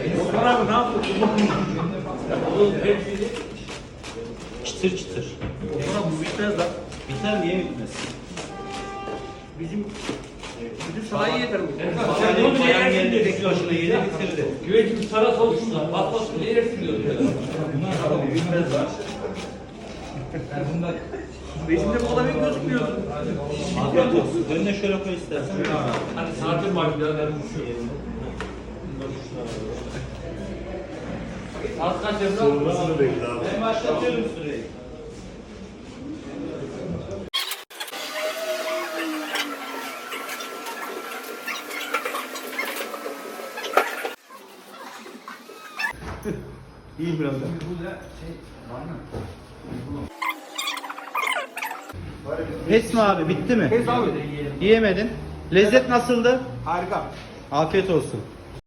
Abi ne yapıyorsun? Çıtır çıtır. Abi bu bitmez lan. Biter niye bitmez? Bizim bütün sanayi yeter bu. Sen bunu bayan geldi tek başına yedi bitirdi. Güvencimiz sana sorsunlar. Bak bak ne yersin diyor. Bitmez lan. Resimde kola bir gözükmüyor. Afiyet olsun. Önüne şöyle koy istersen. Hani saatin var biraz düşüyorum. Saat kaç Emrah? Ben başlatıyorum süreyi. İyi biraz da. Pes mi abi? Bitti mi? Pes abi. Yiyemedin. Lezzet nasıldı? Harika. Afiyet olsun.